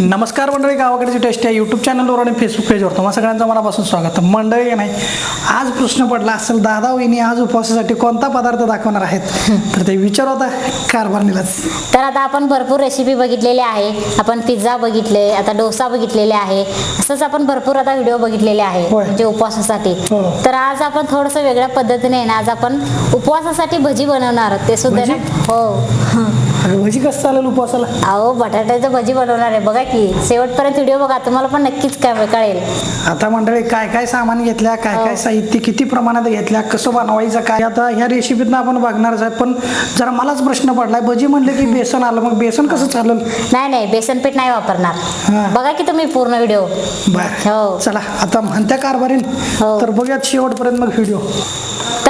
नमस्कार मंडळी गावाकडची टेस्ट या यूट्यूब चॅनलवर आणि फेसबुक पेजवर तुम्हा सगळ्यांचं मनापासून स्वागत. मंडळी नाही आज प्रश्न पडला असेल दादा वहिनी आज उपवासासाठी कोणता पदार्थ दाखवणार आहेत? तर ते विचार होता कारभारणीलाच तर आता आपण भरपूर रेसिपी बघितलेली आहे. आपण पिझ्झा बघितले आता डोसा बघितलेले आहे. असंच आपण भरपूर आता व्हिडिओ बघितलेले आहे. म्हणजे उपवासासाठी. हो. तर आज आपण थोडंसं वेगळ्या पद्धतीने आहे ना आज आपण उपवासासाठी भजी बनवणार. ते सुद्धा हो. भजी कसं चालेल उपवासाला अहो बटाट्याचं भजी बनवणार आहे. बघा की शेवटपर्यंत व्हिडिओ बघा तुम्हाला पण नक्कीच काय कळेल. आता मंडळी काय काय सामान घेतल्या काय काय साहित्य किती प्रमाणात घेतल्या कसं बनवायचं काय? आता ह्या रेसिपीतनं आपण बघणारच आहे पण जरा मलाच प्रश्न पडलाय. भजी म्हणलं की बेसन आलं मग बेसन कसं चालेल? नाही नाही बेसन पीठ नाही हा. वापरणार बघा की तुम्ही पूर्ण व्हिडिओ. बर. हो. चला आता म्हणत्या कारभारीन. हो. तर बघूयात शेवटपर्यंत मग व्हिडिओ.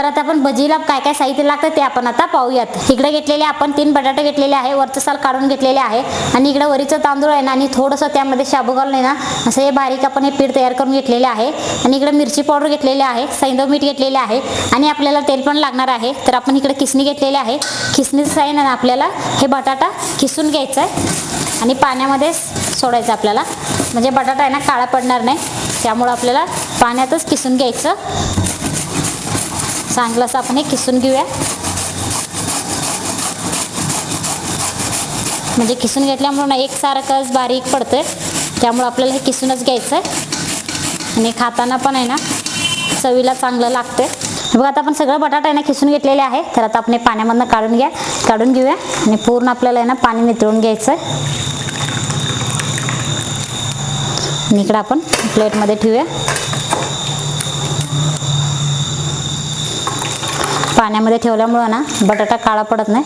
आता आपण भजीला काय काय साहित्य लागतं ते आपण आता पाहूयात. इकडे घेतलेले आपण तीन बटाटे घेतलेले आहे वरचं साल काढून घेतलेले आहे आणि इकडे वरीचं तांदूळ आहे ना आणि थोडंसं त्यामध्ये शाबू घालून आहे ना असं हे बारीक आपण हे पीठ तयार करून घेतलेले आहे आणि इकडे मिरची पावडर घेतलेली आहे सैंदव मीठ घेतलेले आहे आणि आपल्याला तेल पण लागणार आहे. तर आपण इकडे किसणी घेतलेली आहे. किसणीचं आहे ना आपल्याला हे बटाटा किसून घ्यायचा आहे आणि पाण्यामध्ये सोडायचं आपल्याला. म्हणजे बटाटा आहे ना काळा पडणार नाही त्यामुळं आपल्याला पाण्यातच किसून घ्यायचं. चांगलं असं आपण हे किसून घेऊया. म्हणजे किसून घेतल्यामुळं ना एकसारखंच बारीक पडतं त्यामुळं आपल्याला हे किसूनच घ्यायचं आहे आणि खाताना पण आहे ना चवीला चांगलं लागतं बघा आता आपण सगळं बटाटा आहे ना किसून घेतलेले आहे. तर आता आपण हे पाण्यामधनं काढून घ्या काढून घेऊया. आणि पूर्ण आपल्याला आहे ना पाणी नितळून घ्यायचं आहे आणि इकडं आपण प्लेटमध्ये ठेवूया. पाण्यामध्ये ठेवल्यामुळं ना बटाटा काळा पडत नाही.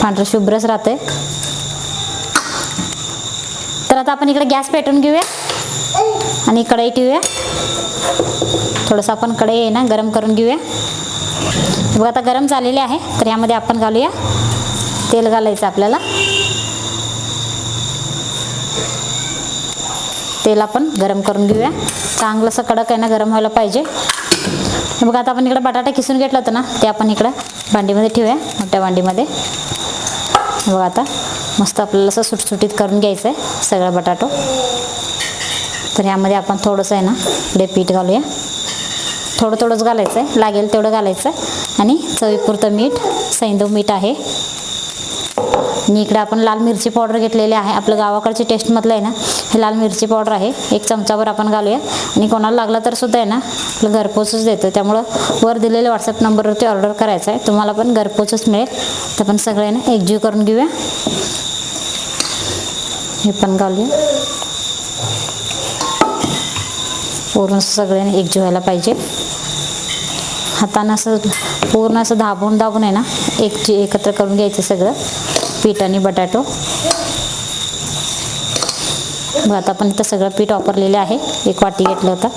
पांढरं शुभ्रच राहते तर आता आपण इकडे गॅस पेटवून घेऊया आणि कढई ठेवूया. थोडंसं आपण कढई आहे ना गरम करून घेऊया. बघा आता गरम झालेले आहे तर यामध्ये आपण घालूया. तेल घालायचं आपल्याला. तेल आपण गरम करून घेऊया. चांगलंसं कडक आहे ना गरम व्हायला पाहिजे. हे बघा आता आपण इकडे बटाटा किसून घेतलं होतं ना ते आपण इकडं भांडीमध्ये ठेवूया मोठ्या भांडीमध्ये. बघा आता मस्त आपल्याला असं सुटसुटीत करून घ्यायचं आहे सगळा बटाटो. तर ह्यामध्ये आपण थोडंसं आहे ना इकडे पीठ घालूया. थोडं थोडंच घालायचं आहे लागेल तेवढं घालायचं आहे आणि चवीपुरतं मीठ सैंदव मीठ आहे. आणि इकडे आपण लाल मिरची पावडर घेतलेली आहे. आपलं गावाकडचे टेस्टमधलं आहे ना हे लाल मिरची पावडर आहे. एक चमचावर आपण घालूया. आणि कोणाला लागला तर सुद्धा आहे ना आपलं घरपोचच देतं. त्यामुळं वर दिलेल्या व्हॉट्सअप नंबरवरती ऑर्डर करायचं आहे. तुम्हाला पण घरपोचच मिळेल. तर आपण सगळे ना एकजीव करून घेऊया. हे पण घालूया. पूर्ण सगळ्यांनी एकजीव व्हायला पाहिजे. हातानं असं पूर्ण असं दाबून दाबून आहे ना एक एकत्र करून घ्यायचं सगळं पीठ आणि बटाटो. बघ आता आपण इथं सगळं पीठ वापरलेलं आहे. एक वाटी घेतलं होतं.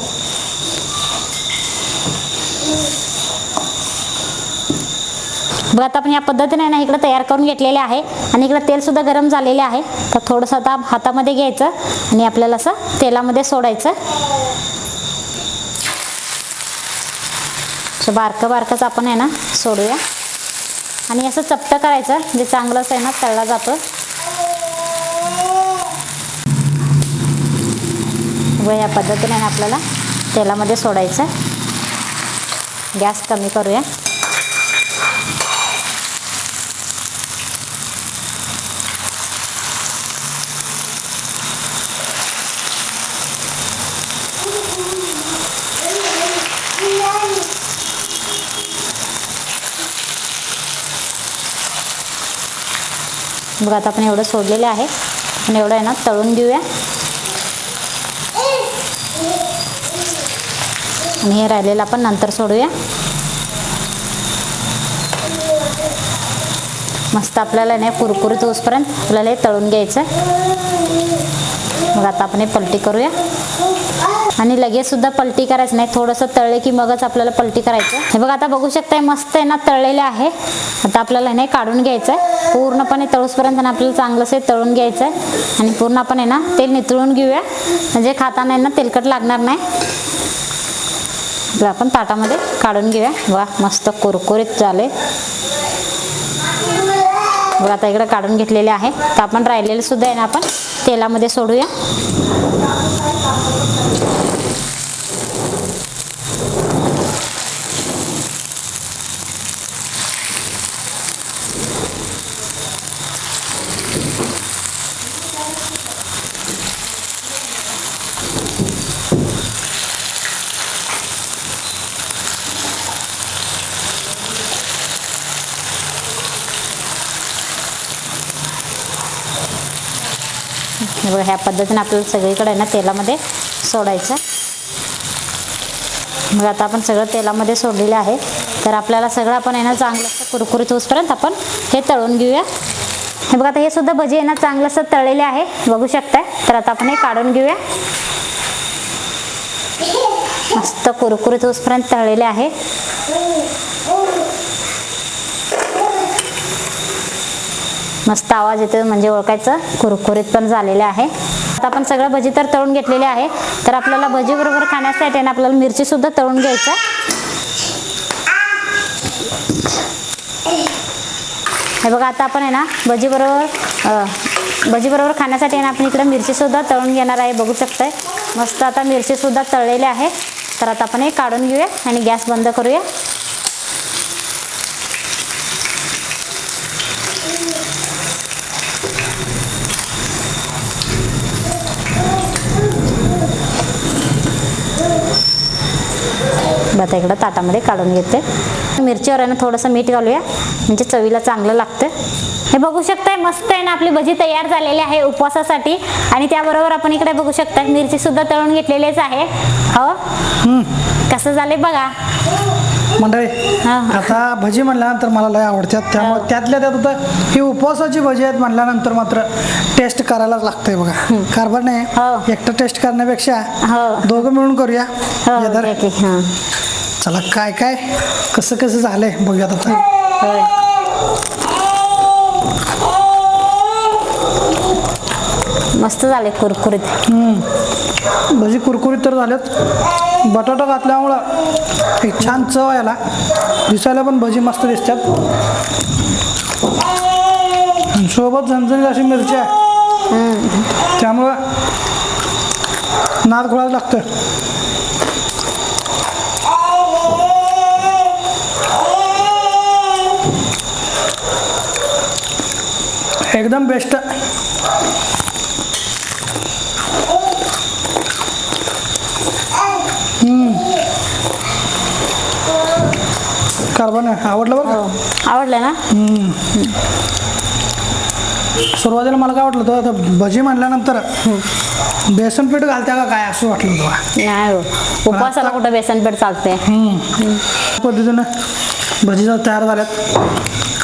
बघ आता आपण या पद्धतीने ना इकडं तयार करून घेतलेले आहे. आणि इकडं तेलसुद्धा गरम झालेले आहे. तर थोडंसं आता हातामध्ये घ्यायचं आणि आपल्याला असं तेलामध्ये सोडायचं. असं बारकं बारकंच आपण आहे ना सोडूया. आणि असं चपटं करायचं म्हणजे चांगलंच आहे ना तळला जातो. व या पद्धतीने ना आपल्याला तेलामध्ये सोडायचं. गॅस कमी करूया. बघा आता आपण एवढं सोडलेलं आहे. आपण एवढं आहे ना तळून घेऊया. आणि हे राहिलेलं आपण नंतर सोडूया. मस्त आपल्याला नाही कुरकुरीत होसपर्यंत आपल्याला हे तळून घ्यायचं मग आता आपण हे पलटी करूया. आणि लगेच सुद्धा पलटी करायचं नाही. थोडंसं तळले की मगच आपल्याला पलटी करायचं. हे बघा आता बघू शकताय मस्त आहे ना तळलेले आहे. आता आपल्याला नाही काढून घ्यायचं आहे पूर्णपणे तळूसपर्यंत ना आपल्याला चांगलंच तळून घ्यायचं आहे आणि पूर्ण आपण आहे ना तेल नितळून घेऊया. म्हणजे खाताना आहे ना तेलकट लागणार नाही. आपण ताटामध्ये काढून घेऊया. वा मस्त कुरकुरीत झाले बघा आता इकडं काढून घेतलेले आहे. तर आपण राहिलेलं सुद्धा आहे ना आपण तेलामध्ये सोडूया. हे बघा ह्या पद्धतीने आपल्याला सगळीकडे आहे ना तेलामध्ये सोडायचं. मग आता आपण सगळं तेलामध्ये सोडलेलं आहे. तर आपल्याला सगळं आपण आहे ना चांगलं कुरकुरीत होईपर्यंत आपण हे तळून घेऊया. हे बघा आता हे सुद्धा भजी आहे ना चांगलं असं तळलेले आहे. बघू शकताय. तर आता आपण हे काढून घेऊया. मस्त कुरकुरीत होईपर्यंत तळलेले आहे. मस्त आवाज येतो म्हणजे ओळखायचं. कुरकुरीत पण झालेले आहे. आता आपण सगळं भजी तर तळून घेतलेले आहे. तर आपल्याला भजी बरोबर खाण्यासाठी ना आपल्याला मिरची सुद्धा तळून घ्यायचं हे बघा आता आपण आहे ना भजी बरोबर भजी बरोबर खाण्यासाठी आहे ना आपण इकडे मिरची सुद्धा तळून घेणार आहे. बघू शकताय. मस्त आता मिरची सुद्धा तळलेली आहे. तर आता आपण हे काढून घेऊया आणि गॅस बंद करूया. आता इकडं ताटामध्ये काढून घेते. मिरचीवर आहे ना थोडंसं मीठ घालूया. म्हणजे चवीला चांगलं लागतं. हे बघू शकताय मस्त आहे ना आपली भजी तयार झालेली आहे उपवासासाठी. आणि त्याबरोबर आपण इकडे बघू शकताय मिरची सुद्धा तळून घेतलेलीच आहे. हो? कसं झाले बघा. मंडळी हा. आता भजी म्हणल्यानंतर मला लय आवडतात. त्यामुळे त्यातल्या त्यात आता ही उपवासाची भजी आहेत म्हणल्यानंतर मात्र टेस्ट करायलाच लागतंय बघा. कारभार हो. नाही. एकटं टेस्ट करण्यापेक्षा हो. दोघं मिळून करूया. चला काय काय? कसं कसं झालंय? बघूयात आता. मस्त झाले कुरकुरीत. भजी कुरकुरीत तर झाल्यात बटाटा घातल्यामुळं एक छान चव याला दिसायला पण भजी मस्त दिसतात. आणि सोबत झणझणीत अशी मिरची आहे. त्यामुळं नाद खोळायला लागतं एकदम बेस्ट कार्बन आवडलं बरं हो. आवडलं ना? सुरुवातीला मला काय वाटलं होतं आता भजी म्हणल्यानंतर बेसन पीठ घालत्या का काय असं वाटलं होतं नाही हो. उपवासाला कुठं बेसन पीठ चालते पद्धतीनं भजी तयार झाल्यात.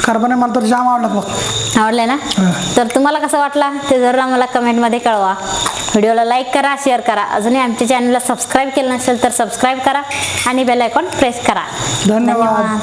कार्बन मला तर जाम आवडलं बघ. आवडलं ना? तर तुम्हाला कसं वाटलं? ते जरूर आम्हाला कमेंटमध्ये कळवा. व्हिडिओला लाईक करा शेअर करा. अजूनही आमच्या चॅनलला सबस्क्राईब केलं नसेल तर सबस्क्राईब करा आणि बेल आयकॉन प्रेस करा. धन्यवाद.